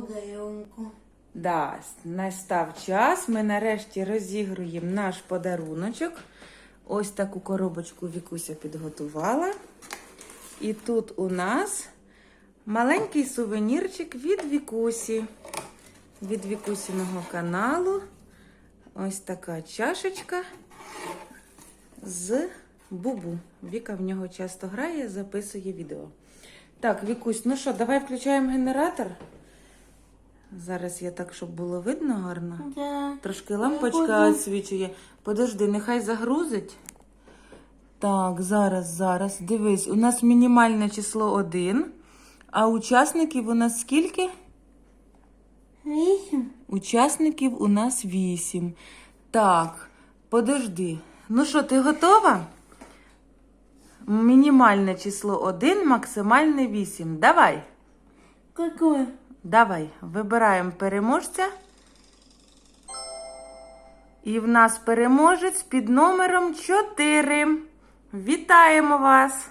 подарунку. Да, настав час. Ми нарешті розігруємо наш подаруночок. Ось таку коробочку Вікуся підготувала. І тут у нас маленький сувенірчик від Вікусі. Від Вікусіного каналу. Ось така чашечка з бубу. Віка в нього часто грає, записує відео. Так, Вікусь, ну що, давай включаємо генератор. Зараз я так, щоб було видно гарно. Да. Трошки лампочка освічує. Подожди, нехай загрузить. Так, зараз, зараз. Дивись, у нас мінімальне число 1. А учасників у нас скільки? Вісім. Учасників у нас 8. Так, подожди. Ну що, ти готова? Мінімальне число 1, максимальне 8. Давай. Какой? Давай, вибираємо переможця. І в нас переможець під номером 4. Вітаємо вас!